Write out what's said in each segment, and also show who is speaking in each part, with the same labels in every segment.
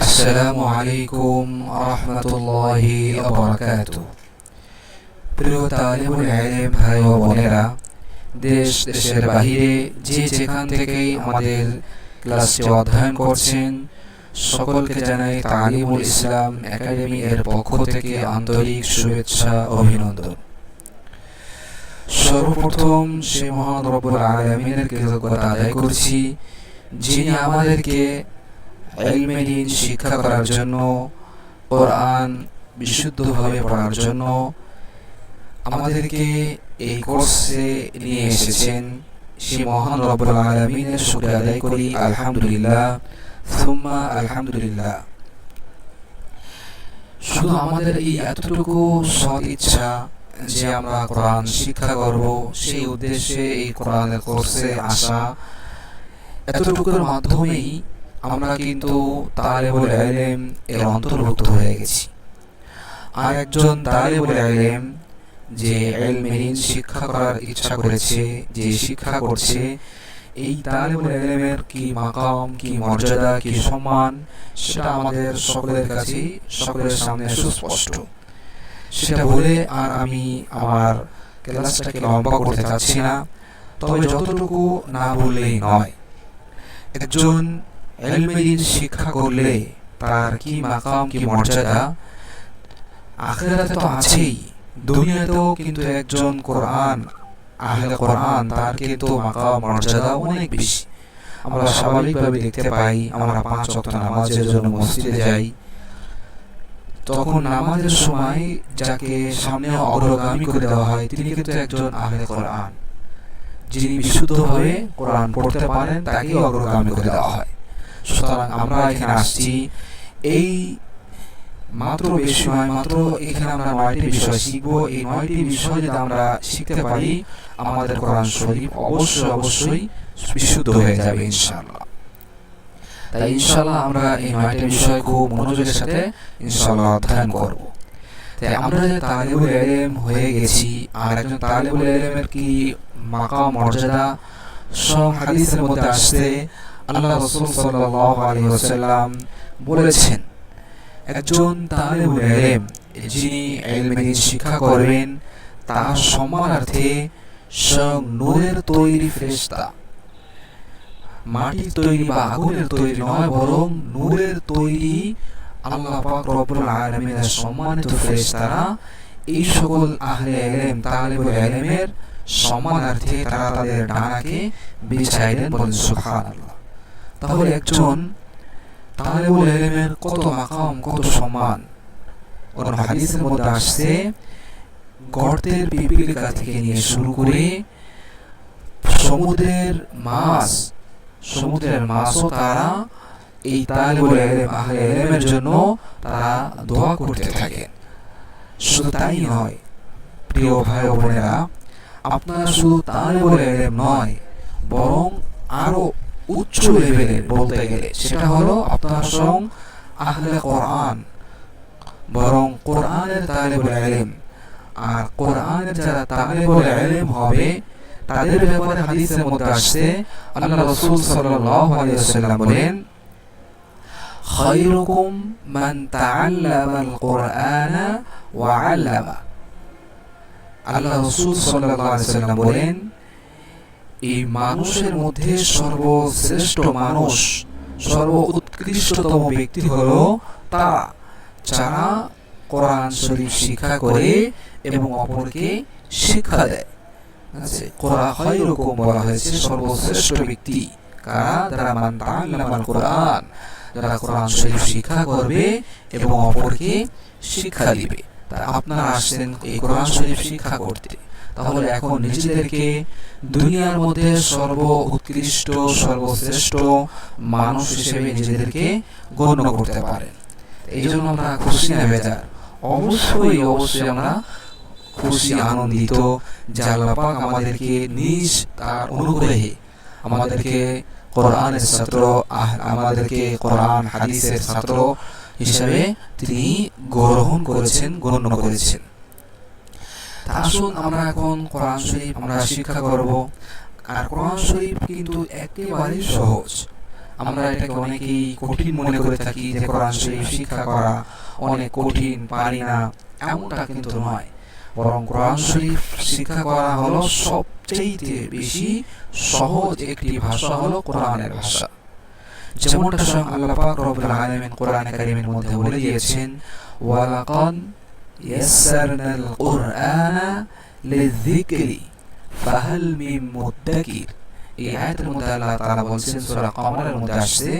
Speaker 1: আসসালামু আলাইকুম রহমতুল্লাহি প্রিয় তালিবুল ভাই ও বোনেরা, দেশ, দেশের বাহিরে যে যেখান থেকেই আমাদের ক্লাসটি অধ্যয়ন করছেন, সকলকে জানাই তালিমুল ইসলাম একাডেমি এর পক্ষ থেকে আন্তরিক শুভেচ্ছা, অভিনন্দন। সর্বপ্রথম সে মহান আলামিনের কৃতজ্ঞতা আদায় করছি, যিনি আমাদেরকে এলমেদিন শিক্ষা করার জন্য, কোরআন বিশুদ্ধভাবে পড়ার জন্য আমাদেরকে এই কোর্সে নিয়ে এসেছেন সে মহান রব্বুল আলমিনের শুক্রিয়া আদায় করি, আলহামদুলিল্লাহ। সুম্মা আলহামদুলিল্লাহ। শুধু আমাদের এই এতটুকু সৎ ইচ্ছা যে আমরা কোরআন শিক্ষা করব, সেই উদ্দেশ্যে এই কোরআনের কোর্সে আসা এতটুকুর মাধ্যমেই আমরা কিন্তু তালেবুল আলেম এর অন্তর্ভুক্ত হয়ে গেছি। আর একজন তালেবুল আলেম যে এলমেহীন শিক্ষা করার ইচ্ছা করেছে, যে শিক্ষা করছে, এই তালেবুল আলেমের কি মাকাম, কি মর্যাদা, কি সম্মান, সেটা আমাদের সকলের কাছে সকলের সামনে সুস্পষ্ট। সেটা বলে আর আমি আমার ক্লাসটাকে লম্বা করতে চাচ্ছি না, তবে যতটুকু না বললেই নয়। একজন এলমেদিন শিক্ষা করলে তার কি মাকাম, কি মর্যাদা? আখেরাতে তো আছেই, দুনিয়াতেও কিন্তু একজন কোরআন, আহলে কোরআন, তার কিন্তু মাকাম, মর্যাদা অনেক বেশি। আমরা স্বাভাবিকভাবে দেখতে পাই, আমরা পাঁচ ওয়াক্ত নামাজের জন্য মসজিদে যাই। তখন নামাজের সময় যাকে সামনে অগ্রগামী করে দেওয়া হয়, তিনি কিন্তু একজন আহলে কোরআন। যিনি বিশুদ্ধভাবে কোরআন পড়তে পারেন তাকে অগ্রগামী করে দেওয়া হয়। সুতরাং আমরা এখানে আসছি। এই মাত্র বেশি নয় মাত্র এখানে আমরা নয়টি বিষয় শিখব। এই নয়টি বিষয় যদি আমরা শিখতে পারি আমাদের কোরআন শরীফ অবশ্যই অবশ্যই বিশুদ্ধ হয়ে যাবে ইনশাআল্লাহ। তাই ইনশাআল্লাহ আমরা এই নয়টি বিষয় খুব মনোযোগের সাথে ইনশাআল্লাহ অধ্যয়ন করব। তাই আমরা যে তালিবুল এলেম হয়ে গেছি আর একজন তালিবুল এলেমের কি মাকাম মর্যাদা? সব হাদিসের মধ্যে আসছে আল্লাহ রসুল ওসাল্লাম বলেছেন, একজন যিনি শিক্ষা করবেন তার সম্মানার্থে স্বয়ং তৈরি মাটির তৈরি বা আগুনের তৈরি নয়, বরং নূরের তৈরি আল্লাহ পাক সম্মানিত এই সকল আহলে এলেম এলেমের সম্মানার্থে তারা তাদের ডানাকে বিছাইলেন বলেন, সুবহানাল্লাহ। তাহলে একজন তালেবুল এলেমের কত মাকাম কত সম্মান। কোন হাদিসের মধ্যে আসছে গর্তের পিপিলিকা থেকে নিয়ে শুরু করে সমুদ্রের মাছ সমুদ্রের মাছও তারা এই তালেবুল এলেম আহলে এলেমের জন্য তারা দোয়া করতে থাকেন। শুধু তাই নয় প্রিয় ভাই বোনেরা আপনারা শুধু তালেবুল এলেম নয় বরং আরও উচ্চ লেভেলের বলতে গেলে, সেটা হলো আপনার সং আহলে কোরআন। বরং কোরআনের তালেবুল ইলম। আর কোরআনের যারা তালেবুল ইলম হবে, তাদের ব্যাপারে হাদিসের মধ্যে আসছে, আল্লাহ রাসূল সাল্লাল্লাহু আলাইহি বলেন, খায়রুকুম মান তাআল্লামা আল কুরআনা ওয়া আল্লামা। আল্লাহ রাসূল সাল্লাল্লাহু আলাইহি ওয়াসাল্লাম বলেন এই মানুষের মধ্যে সর্বশ্রেষ্ঠ মানুষ সর্ব উৎকৃষ্টতম ব্যক্তি হলো তারা যারা কোরআন শরীফ শিক্ষা করে এবং অপরকে শিক্ষা দেয়। কোরআন হয় এরকম বলা হয়েছে সর্বশ্রেষ্ঠ ব্যক্তি। কারা? যারা মান তাআল্লামাল কোরআন। যারা কোরআন শরীফ শিক্ষা করবে এবং অপরকে শিক্ষা দিবে। তা আপনারা আসছেন এই কোরআন শরীফ শিক্ষা করতে। তাহলে এখন নিজেদেরকে দুনিয়ার মধ্যে সর্ব উৎকৃষ্ট, সর্বশ্রেষ্ঠ মানুষ হিসেবে নিজেদেরকে গণ্য করতে পারেন এই জন্য আমরা খুশি না, বেজার? অবশ্যই অবশ্যই আমরা খুশি, আনন্দিত যে আল্লাপাক আমাদেরকে নিজ তার অনুগ্রহে আমাদেরকে কোরআনের ছাত্র আমাদেরকে কোরআন, হাদিসের ছাত্র হিসেবে তিনি গ্রহণ করেছেন, গণ্য করেছেন। আসুন আমরা এখন কোরআন শরীফ আমরা শিক্ষা করব। আর কোরআন শরীফ কিন্তু একেবারেই সহজ। আমরা এটাকে অনেকেই কঠিন মনে করে থাকি যে কোরআন শরীফ শিক্ষা করা অনেক কঠিন, পারি না, এমনটা কিন্তু নয়। বরং কোরআন শরীফ শিক্ষা করা হলো সবচেয়ে বেশি সহজ একটি ভাষা হলো কোরআনের ভাষা। যেমনটা স্বয়ং আল্লাহ পাক রব্বুল আলামিন কোরআনে কারীমের মধ্যে বলে দিয়েছেন, ওয়ালাকাদ ইয়াসসারনাল কুরআনা লিযিকরি ফাহাল মিন মুদ্দাকির এই আয়াতের মধ্যে আল্লাহ তাআলা বলছেন, সূরা কমরের মধ্যে আসছে,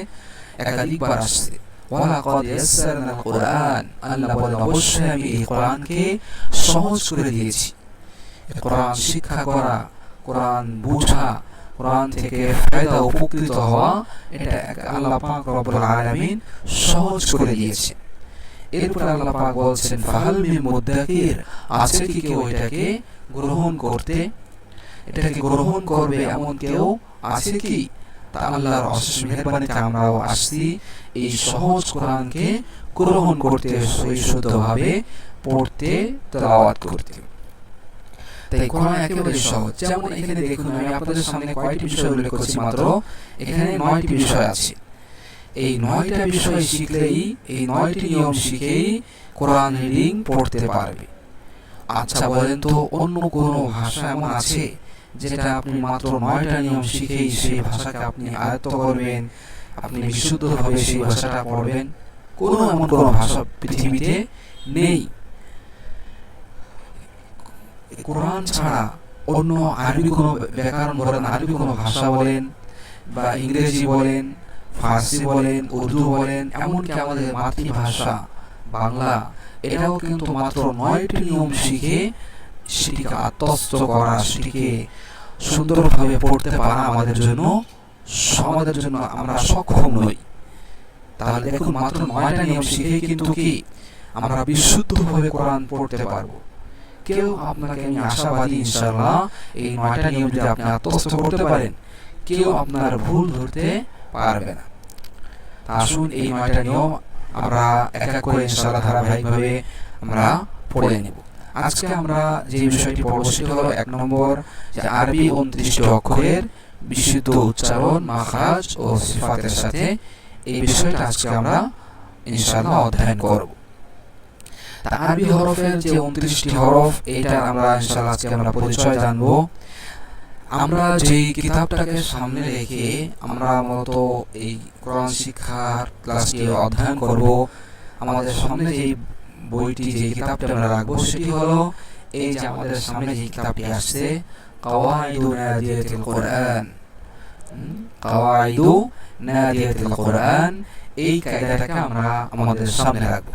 Speaker 1: একাধিকবার আসছে। ওয়ালাকাদ ইয়াসসারনাল কুরআন আল্লাহ বলেন, অবশ্যই আমি এই কোরআনকে সহজ করে দিয়েছি। কোরআন শিক্ষা করা, কোরআন বোঝা, কোরআন থেকে ফায়দা উপকৃত হওয়া, এটা আল্লাহ পাক রব্বুল আলামিন সহজ করে দিয়েছে। এরপর আল্লাহ পাক বলছেন, ফাহাল মিন মুদ্দাকির আছে কি কেউ এটাকে গ্রহণ করতে? এটাকে গ্রহণ করবে এমন কেউ আছে কি? তা আল্লাহর অশেষ মেহেরবানিতে আমরাও আসছি, এই সহজ কোরআনকে গ্রহণ করতে শুদ্ধভাবে পড়তে, তেলাওয়াত করতে। তাই কোরআন একেবারে সহজ। যেমন এখানে দেখুন, আমি আপনাদের সামনে কয়টি বিষয় উল্লেখ করছি মাত্র। এখানে নয়টি বিষয় আছে। এই নয়টা বিষয় শিখলেই, এই নয়টি নিয়ম শিখেই কোরআন রিডিং পড়তে পারবে। আচ্ছা বলেন তো, অন্য কোনো ভাষা এমন আছে যেটা আপনি মাত্র নয়টা নিয়ম শিখেই সেই ভাষাকে আপনি আয়ত্ত করবেন, আপনি বিশুদ্ধভাবে সেই ভাষাটা পড়বেন? কোনো এমন কোনো ভাষা পৃথিবীতে নেই। কোরআন ছাড়া অন্য আরবি কোনো ব্যাকরণ বলেন, আরবি কোনো ভাষা বলেন বা ইংরেজি বলেন ফার্সি বলেন উর্দু বলেন এমনকি আমাদের মাতৃভাষা বাংলা এটাও কিন্তু মাত্র নয়টি নিয়ম শিখে সেটিকে আত্মস্থ করা সেটিকে সুন্দরভাবে পড়তে পারা আমাদের জন্য আমাদের জন্য আমরা সক্ষম নই। তাহলে দেখুন মাত্র নয়টা নিয়ম শিখে কিন্তু কি? আমরা বিশুদ্ধভাবে কোরআন পড়তে পারব। কেউ আপনাকে আমি আশাবাদী ইনশাআল্লাহ এই নয়টা নিয়ম যদি আপনি আত্মস্থ করতে পারেন কেউ আপনার ভুল ধরতে পারবে না। আসুন এই নয়টা নিয়ম, আমরা এক এক করে ইনশাআল্লাহ ধারাবাহিকভাবে আমরা পড়ে নেব। আজকে আমরা যে বিষয়টি পড়ব সেটি হলো এক নম্বর, যে আরবি উনত্রিশটি অক্ষরের বিশুদ্ধ উচ্চারণ, মাখাজ ও সিফাতের সাথে এই বিষয়টা আজকে আমরা ইনশাআল্লাহ অধ্যয়ন করব। তা আরবি হরফের যে উনত্রিশটি হরফ এটা আমরা ইনশাআল্লাহ আজকে আমরা পরিচয় জানব। আমরা যেই কিতাবটাকে সামনে রেখে আমরা মূলত এই কোরআন শিক্ষার ক্লাসটি অধ্যয়ন করব, আমাদের সামনে যে বইটি, যে কিতাবটি আমরা রাখব সেটি হলো এই যে আমাদের সামনে যে কিতাবটি আসছে এই কায়দাটাকে আমরা আমাদের সামনে রাখব।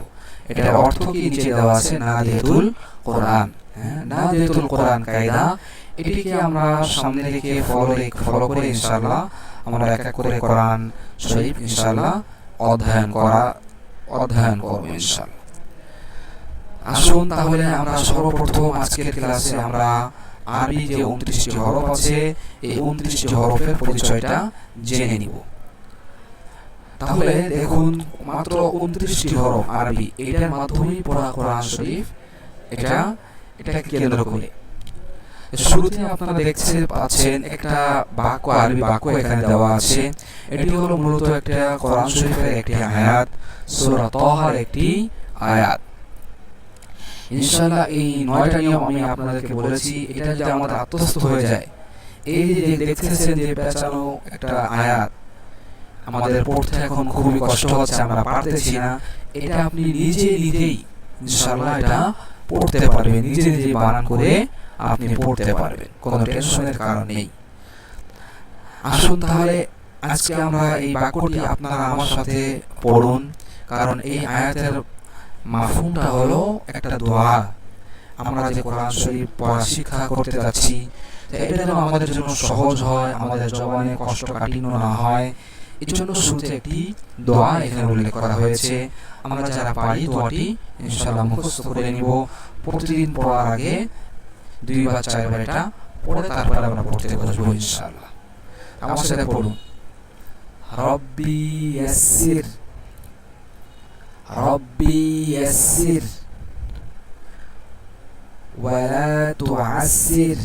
Speaker 1: এটার অর্থ কি? নিচে দেওয়া আছে নাদিয়াতুল কোরআন। হ্যাঁ নাদিয়াতুল কোরআন কায়দা। এটিকে আমরা সামনে রেখে ফলো ফলো করে ইনশাআল্লাহ আমরা এক এক করে কোরআন শরীফ ইনশাআল্লাহ অধ্যয়ন করা অধ্যয়ন করব ইনশাআল্লাহ। আসুন তাহলে আমরা সর্বপ্রথম আজকের ক্লাসে আমরা আরবি যে উনত্রিশটি হরফ আছে, এই উনত্রিশটি হরফের পরিচয়টা জেনে নিব। তাহলে দেখুন, মাত্র উনত্রিশটি হরফ আরবি, এটার মাধ্যমেই পড়া কোরআন শরীফ, এটা এটাকে কেন্দ্র করে। শুরুতে আপনারা দেখতে পাচ্ছেন একটা বাক্য, আরবি বাক্য এখানে দেওয়া আছে। এটি হলো মূলত একটা কোরআন শরীফের একটি আয়াত, সূরা তাহার একটি আয়াত। ইনশাআল্লাহ এই নয়টা নিয়ম আমি আপনাদেরকে বলেছি, এটা যদি আমাদের আত্মস্থ হয়ে যায়। এই যে দেখতেছেন যে পেঁচানো একটা আয়াত, আমাদের পড়তে এখন খুবই কষ্ট হচ্ছে, আমরা পারতেছি না। এটা আপনি নিজে নিজেই, ইনশাআল্লাহ এটা পড়তে পারবেন, নিজে নিজে বানান করে আপনি পড়তে পারবেন। কোনো টেনশনের কারণ নেই। আসুন তাহলে আজকে আমরা এই বাক্যটি আপনারা আমার সাথে পড়ুন। কারণ এই আয়াতের মাফহুমটা হলো একটা দোয়া। আমরা যে কোরআন শরীফ পড়া শিক্ষা করতে যাচ্ছি এটা যেন আমাদের জন্য সহজ হয় আমাদের জবানে কষ্ট কাঠিন্য না হয়। এর জন্য শুরুতে একটি দোয়া এখানে উল্লেখ করা হয়েছে। আমরা যারা পারি দোয়াটি ইনশাআল্লাহ মুখস্থ করে নিব। প্রতিদিন পড়ার আগে দুইবার চারবার এটা পড়ে তারপরে আমরা পড়তে বসবো ইনশাআল্লাহ আমার সাথে পড়ুন রব্বি ইয়াসসির রব্বি ইয়াসসির ولا تعسر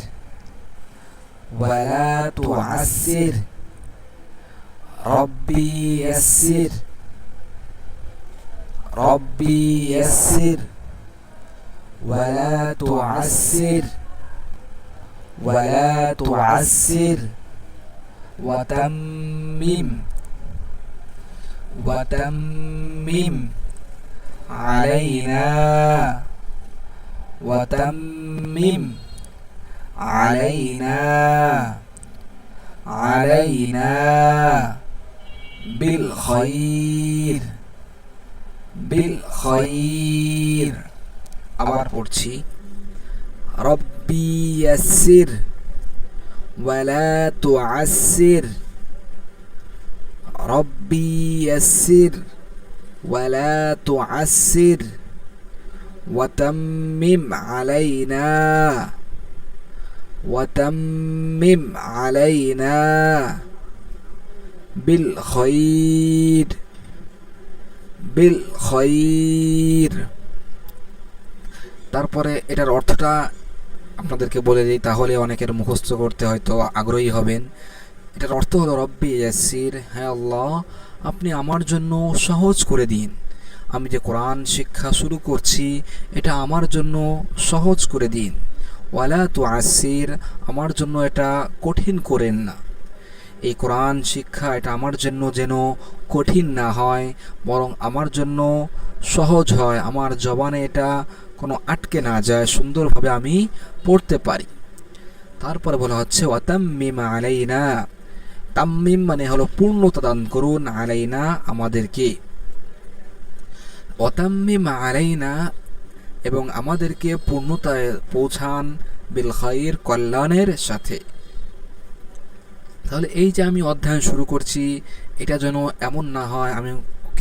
Speaker 1: ولا تعسر ربي يسر ربي يسر ولا تعسر ولا تعسر وتمم وتمم علينا وتمم علينا علينا بالخير بالخير আবার পড়ছি ربي يسر ولا تعسر ربي يسر ولا تعسر وتمم علينا وتمم علينا بالخير بالخير তারপরে এটার অর্থটা আপনাদেরকে বলে দিই, তাহলে অনেকের মুখস্থ করতে হয়তো আগ্রহী হবেন। এটার অর্থ হলো, রব্বি ইয়াসির হ্যাঁ আল্লাহ, আপনি আমার জন্য সহজ করে দিন। আমি যে কোরআন শিক্ষা শুরু করছি, এটা আমার জন্য সহজ করে দিন। ওয়ালা তো আসির আমার জন্য এটা কঠিন করেন না। এই কোরআন শিক্ষা এটা আমার জন্য যেন কঠিন না হয়, বরং আমার জন্য সহজ হয়। আমার জবানে এটা কোনো আটকে না যায়, সুন্দরভাবে আমি পড়তে পারি। তারপরে বলা হচ্ছে, ওয়াতাম্মিম আলাইনা। তাম্মিম মানে হলো পূর্ণতা দান করুন আলাইনা আমাদেরকে। অতাম্মিম আলাইনা এবং আমাদেরকে পূর্ণতায় পৌঁছান বিল খাইর কল্যাণের সাথে। তাহলে এই যে আমি অধ্যয়ন শুরু করছি, এটা যেন এমন না হয়, আমি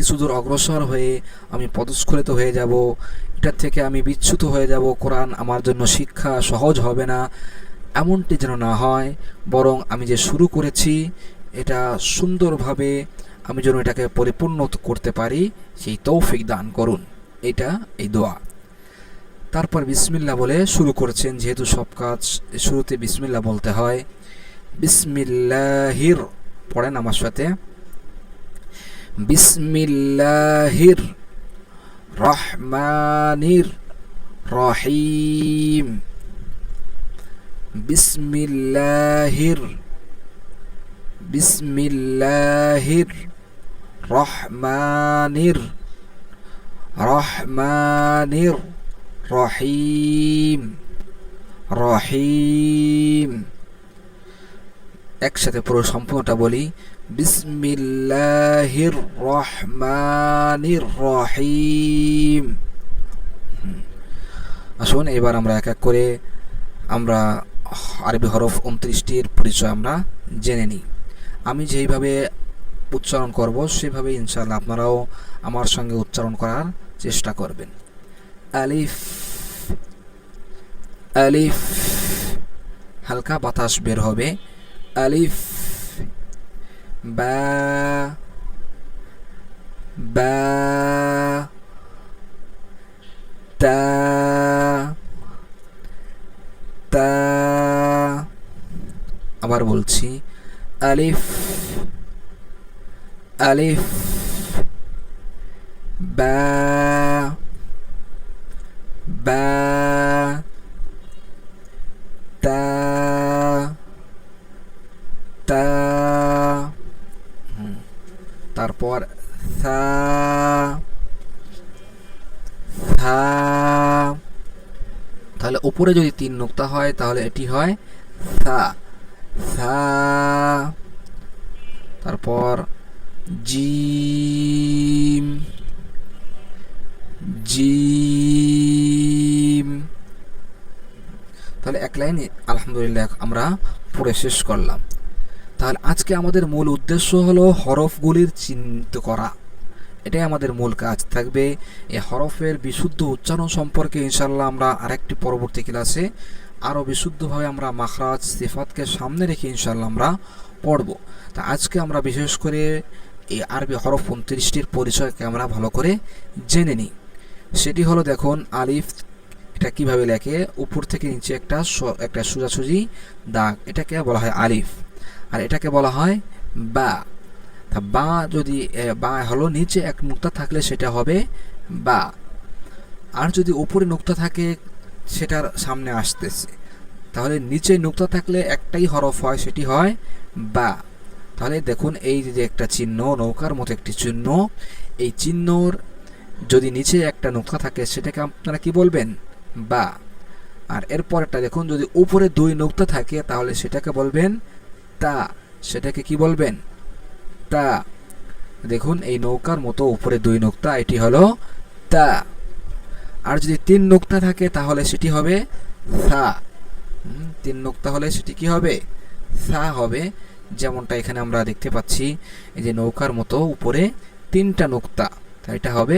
Speaker 1: কিছু দূর অগ্রসর হয়ে আমি পদস্খলিত হয়ে যাব। এটার থেকে আমি বিচ্যুত হয়ে যাব। কোরআন আমার জন্য শিক্ষা সহজ হবে না। এমনটি যেন না হয়, বরং আমি যে শুরু করেছি, এটা সুন্দরভাবে আমি যেন এটাকে পরিপূর্ণ করতে পারি, সেই তৌফিক দান করুন। এটা এই দোয়া। তারপর বিসমিল্লা বলে শুরু করেছেন। যেহেতু সব কাজ শুরুতে বিসমিল্লা বলতে হয়। বিসমিল্লাহির, পড়েন আমার সাথে। বিসমিল্লাহির রহমানির রহিম। বিসমিল্লাহির বিসমিল্লাহির রহমানির রহমানির রহিম। রহিম। একসাথে পুরো সম্পূর্ণটা বলি। বিসমিল্লাহির রহমানির রহিম আসুন, এবার আমরা এক এক করে আমরা আরবি হরফ উনত্রিশটির পরিচয় আমরা জেনে নিই। আমি যেইভাবে উচ্চারণ করব, সেভাবে ইনশাল্লাহ আপনারাও আমার সঙ্গে উচ্চারণ করার চেষ্টা করবেন। আলিফ আলিফ, হালকা বাতাস বের হবে। আলিফ বা ba. Ta. Ta. আবার বলছি আলিফ আলিফ বা বা তা তা হুম। তারপর থা থা তাহলে উপরে যদি তিন নোক্তা হয়, তাহলে এটি হয় থা থা তারপর জিম জিম। তাহলে এক লাইনে আলহামদুলিল্লাহ আমরা পড়ে শেষ করলাম। তাহলে আজকে আমাদের মূল উদ্দেশ্য হলো হরফগুলির চিহ্নিত করা। এটাই আমাদের মূল কাজ থাকবে। এ হরফের বিশুদ্ধ উচ্চারণ সম্পর্কে ইনশাল্লাহ আমরা আরেকটি পরবর্তী ক্লাসে আরও বিশুদ্ধভাবে আমরা মাখরাজ সিফাতকে সামনে রেখে ইনশাল্লাহ আমরা পড়ব। তা আজকে আমরা বিশেষ করে এই আরবি হরফ উনত্রিশটির পরিচয়কে আমরা ভালো করে জেনে নিই। সেটি হলো দেখুন, আলিফ, এটা কীভাবে লেখে? উপর থেকে নিচে একটা একটা সোজাসুজি দাগ, এটাকে বলা হয় আলিফ। আর এটাকে বলা হয় বা। তা বা যদি বা হলো নিচে এক নুক্তা থাকলে সেটা হবে বা। আর যদি উপরে নুক্তা থাকে, সেটার সামনে আসতেছে। তাহলে নিচে নুক্তা থাকলে একটাই হরফ হয়, সেটি হয় বা। তাহলে দেখুন, এই যে একটা চিহ্ন, নৌকার মতো একটি চিহ্ন, এই চিহ্নর যদি নিচে একটা নুক্তা থাকে, সেটাকে আপনারা কি বলবেন? বা। আর এরপরটা দেখুন, যদি উপরে দুই নুক্তা থাকে, তাহলে সেটাকে বলবেন তা। সেটাকে কি বলবেন? তা। দেখুন, এই নৌকার মতো উপরে দুই নুক্তা, এটি হলো তা। আর যদি তিন নুক্তা থাকে, তাহলে সেটি হবে সা। তিন নুক্তা হলে সেটি কি হবে? সা হবে। যেমনটা এখানে আমরা দেখতে পাচ্ছি, এই যে নৌকার মতো উপরে তিনটা নুক্তা তাই এটা হবে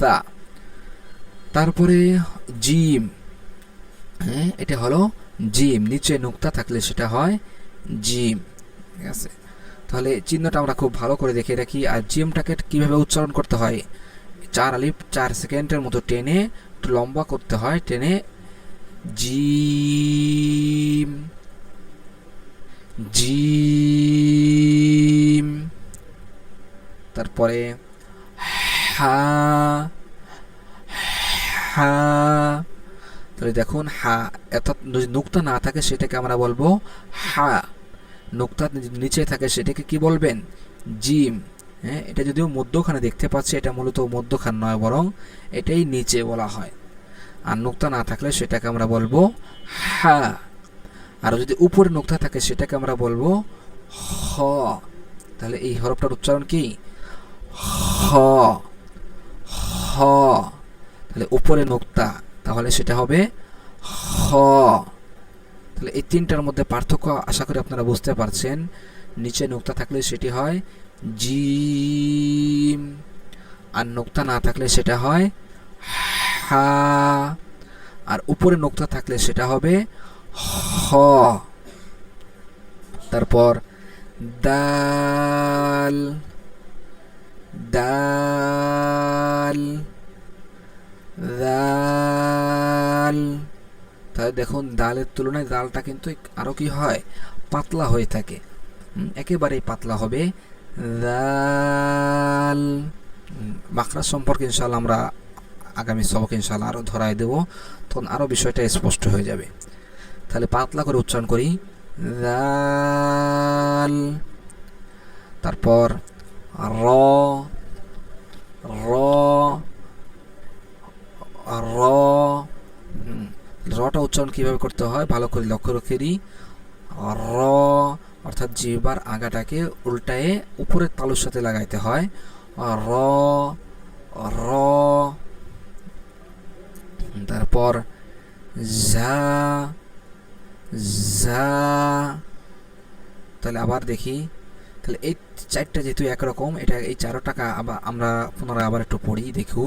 Speaker 1: সা। তারপরে জিম। হ্যাঁ এটা হলো জিম। নিচে নুক্তা থাকলে সেটা হয় জিম। ঠিক আছে। তাহলে চিহ্নটা আমরা খুব ভালো করে দেখে রাখি, আর জিমটাকে কীভাবে উচ্চারণ করতে হয়? চার আলিফ, চার সেকেন্ডের মতো টেনে, একটু লম্বা করতে হয়, টেনে জিম জিম তারপরে হা হা, তাহলে দেখুন হা, অর্থাৎ যদি নুক্তা না থাকে, সেটাকে আমরা বলব হা। নুক্তা নিচে থাকে, সেটাকে কি বলবেন? জিম। হ্যাঁ এটা যদিও মধ্যখানে দেখতে পাচ্ছি, এটা মূলত মধ্যখান নয়, বরং এটাই নিচে বলা হয়। আর নুক্তা না থাকলে সেটাকে আমরা বলব হা। আর যদি উপরে নুক্তা থাকে, সেটাকে আমরা বলব হ। তাহলে এই হরফটার উচ্চারণ কি? হ। হ। তাহলে উপরে নুক্তা, তাহলে সেটা হবে হ। তাহলে এই তিনটার মধ্যে পার্থক্য আশা করি আপনারা বুঝতে পারছেন। নিচে নুক্তা থাকলে সেটি হয়। জিম। আর নুক্তা না থাকলে সেটা হয় হা। আর উপরে নুক্তা থাকলে সেটা হবে হ। তারপর দাল। দাল। দাল। তাহলে দেখুন, ডালের তুলনায় ডালটা কিন্তু আরও কি হয়? পাতলা হয়ে থাকে। একেবারেই পাতলা হবে। দাল মাখরা সম্পর্কে ইনশাল্লাহ আমরা আগামী সবক ইনশাল্লাহ আরও ধরাই দেব। তখন আরও বিষয়টা স্পষ্ট হয়ে যাবে। তাহলে পাতলা করে উচ্চারণ করি। দাল তারপর র। র। র। রটা উচ্চারণ কীভাবে করতে হয়? ভালো করে লক্ষ্য রেখে দিই। র অর্থাৎ জিহ্বার আগাটাকে উল্টায়ে উপরের তালুর সাথে লাগাইতে হয়। র র, তারপর ঝা ঝা, তাহলে আবার দেখি। তাহলে এই চারটা যেহেতু একরকম, এটা এই চারো টাকা আবার আমরা পুনরায় আবার একটু পড়ি দেখু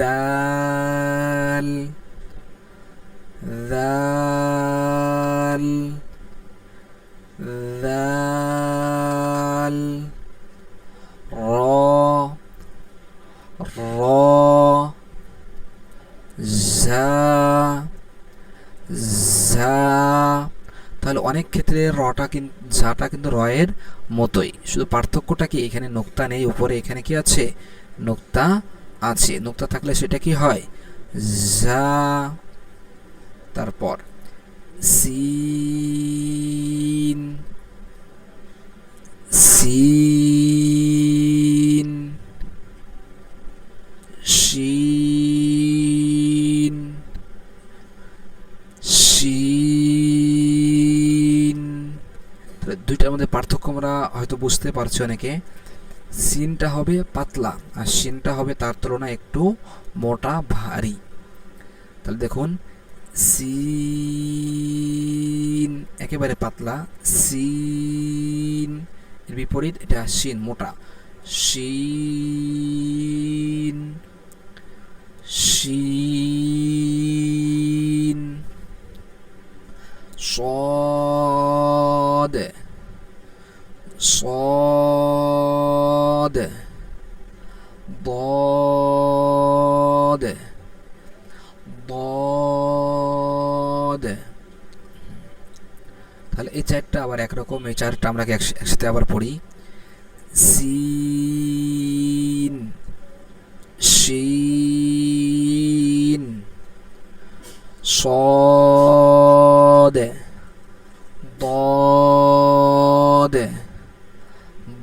Speaker 1: দাল দাল দাল র র ঝা ঝা তাহলে অনেক ক্ষেত্রে রটা কিন্তু ঝাটা কিন্তু রয়ের মতোই। শুধু পার্থক্যটা কি? এখানে নোক্তা নেই, উপরে এখানে কি আছে? নোক্তা আছে। নোক্তা থাকলে সেটা কি হয়? ঝা তারপর সিন সিন, শিন শিন। দুইটার মধ্যে পার্থক্য আমরা হয়তো বুঝতে পারছি অনেকে। সিনটা হবে পাতলা আর শিনটা হবে তার তুলনায় একটু মোটা, ভারী। তাহলে দেখুন সিন একেবারে পাতলা সিন এর বিপরীত এটা শিন মোটা শিন শিন صاد صاد তাহলে এই চারটা আবার একরকম এই চারটা আমরা এক- একসাথে আবার পড়ি সিন শিন صاد ضاد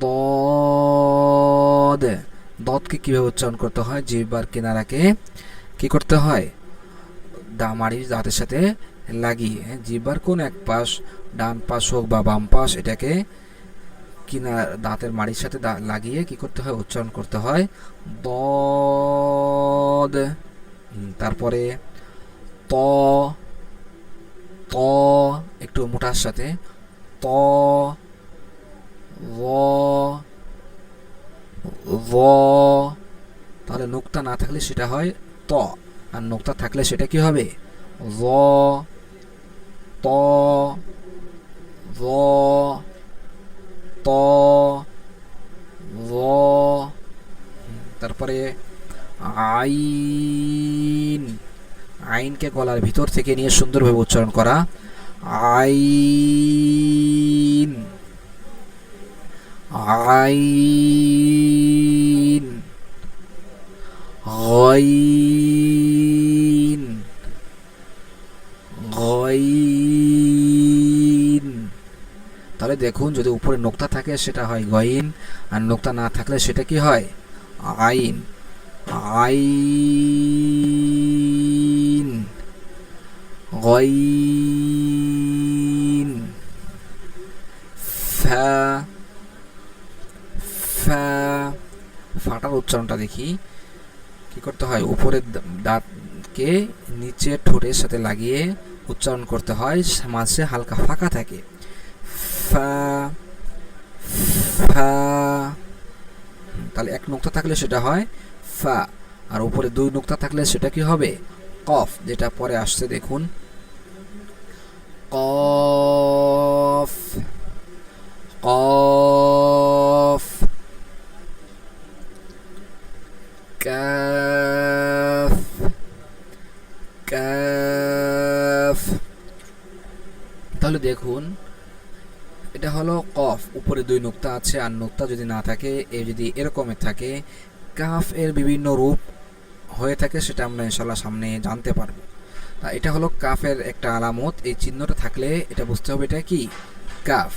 Speaker 1: ضاد দতকে কিভাবে উচ্চারণ করতে হয় জিহ্বার কিনারাকে কি করতে হয় দামাড়ির দাঁতের সাথে লাগিয়ে জিহ্বার কোন এক পাশ, ডান পাশ হোক বা বাম পাশ, এটাকে কিনা দাঁতের মাড়ির সাথে লাগিয়ে কি করতে হয়? উচ্চারণ করতে হয় দদ তারপরে ত ত, একটু মোটার সাথে ত তাহলে নোক্তা না থাকলে সেটা হয় ত, আর নোক্তা থাকলে সেটা কি হবে? ভ ত ভ ত ভ তারপরে আইন, আইনকে গলার ভিতর থেকে নিয়ে সুন্দরভাবে উচ্চারণ করা। আইন আইন গইন তাহলে দেখুন যদি উপরে নোক্তা থাকে সেটা হয় গইন, আর নোক্তা না থাকলে সেটা কি হয়? আইন। আইন। গইন। ফাটার উচ্চারণটা দেখি। কি করতে হয়? উপরের দাঁতকে নিচে ঠোঁটের সাথে লাগিয়ে উচ্চারণ করতে হয়, মাঝে হালকা ফাঁকা থাকে। ফা তাহলে এক নোক্তা থাকলে সেটা হয় ফা, আর উপরে দুই নোক্তা থাকলে সেটা কি হবে? কফ, যেটা পরে আসছে, দেখুন কফ কফ কাফ কাফ তাহলে দেখুন এটা হলো কফ উপরে দুই নোক্তা আছে আর নোক্তা যদি না থাকে এ যদি এরকমের থাকে কাফ এর বিভিন্ন রূপ হয়ে থাকে সেটা আমরা ইনশাল্লাহ সামনে জানতে পারব। তা এটা হলো কাফের একটা আলামত এই চিহ্নটা থাকলে এটা বুঝতে হবে এটা কি? কাফ।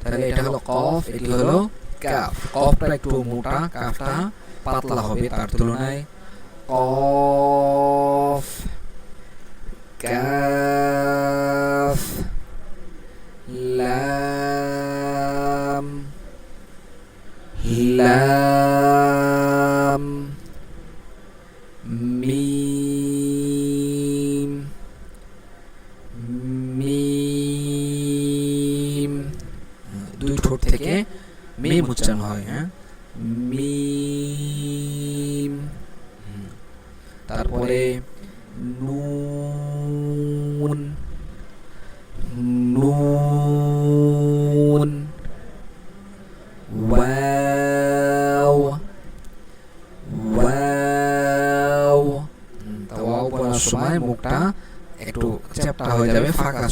Speaker 1: তাহলে এটা হলো কফ এটি হলো কাফ। কফটা একটু মোটা কাফটা পাতলা হবে তার তুলনায়। কফ। কাফ। Uh...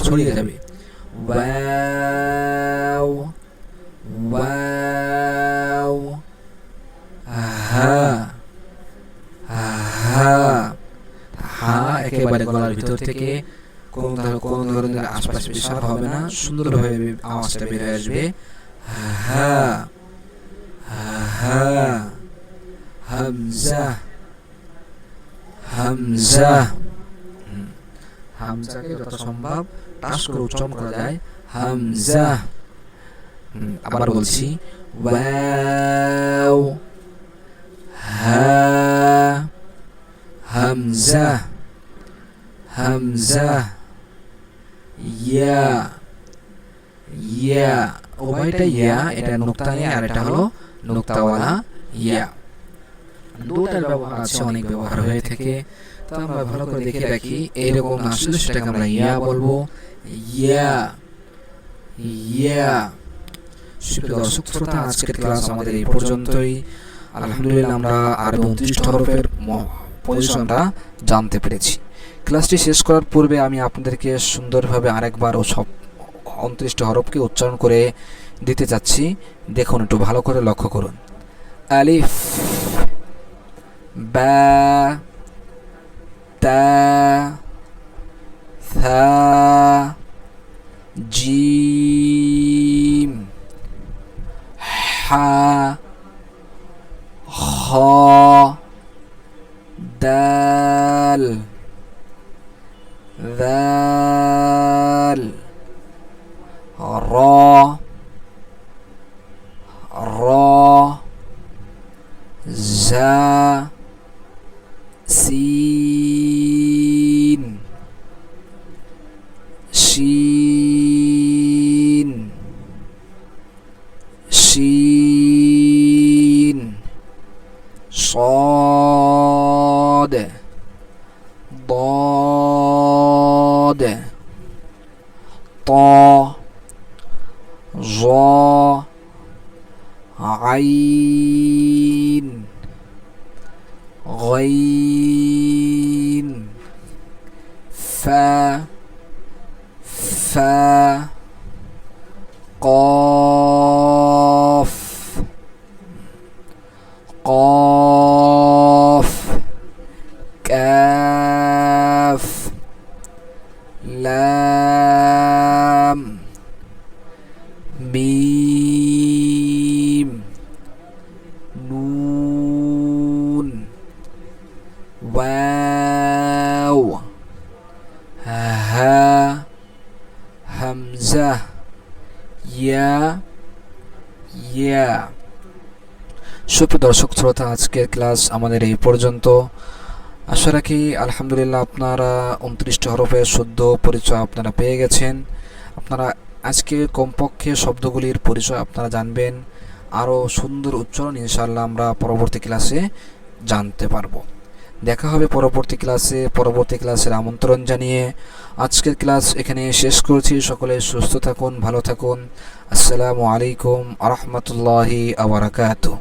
Speaker 1: ছড়িয়ে যাবে। ওয়াও ওয়াও হা হা হা একেবারে গলার ভিতর থেকে কোন কোন ধরনের আশপাশে বিশাল হবে না সুন্দরভাবে আওয়াজটা বেরিয়ে আসবে। হা হা হামজা হামজা। হামজাকে যত সম্ভব টাস করে উচ্চারণ করা যায় হামজা। আবার বলছি, ওয়াও, হা, হামজা হামজা, ইয়া ইয়া। উভয়টা ইয়া, এটা নুক্তা নিয়ে আর এটা হলো নুক্তাওয়ালা ইয়া। দুটার ব্যবহার আছে, অনেক ব্যবহার হয়ে থাকে। তো আমরা ভালো করে দেখে রাখি এইরকম আসলে সেটাকে আমরা ইয়া বলব। ইয়া ইয়া সুপ্রিয় দর্শক, শ্রোতা, আজকের ক্লাস আমাদের এই পর্যন্তই। আলহামদুলিল্লাহ, আমরা আরও উনত্রিশ হরফের পজিশনটা জানতে পেরেছি। ক্লাসটি শেষ করার পূর্বে আমি আপনাদেরকে সুন্দরভাবে আরেকবার ও সব উনত্রিশটি হরফকে উচ্চারণ করে দিতে যাচ্ছি দেখুন, একটু ভালো করে লক্ষ্য করুন। আলিফ, বা, তা ثا جيم حا خا دال ذال را را زا سين. শ্রোতা, আজকের ক্লাস আমাদের এই পর্যন্ত। আশা রাখি আলহামদুলিল্লাহ আপনারা উনত্রিশটি হরফের শুদ্ধ পরিচয় আপনারা পেয়ে গেছেন। আপনারা আজকে কমপক্ষে শব্দগুলির পরিচয় আপনারা জানবেন। আরও সুন্দর উচ্চারণ ইনশাআল্লাহ আমরা পরবর্তী ক্লাসে জানতে পারব। দেখা হবে পরবর্তী ক্লাসে, পরবর্তী ক্লাসের আমন্ত্রণ জানিয়ে। আজকের ক্লাস এখানে শেষ করছি। সকলে সুস্থ থাকুন, ভালো থাকুন। আসসালামু আলাইকুম আ আবরাকাতু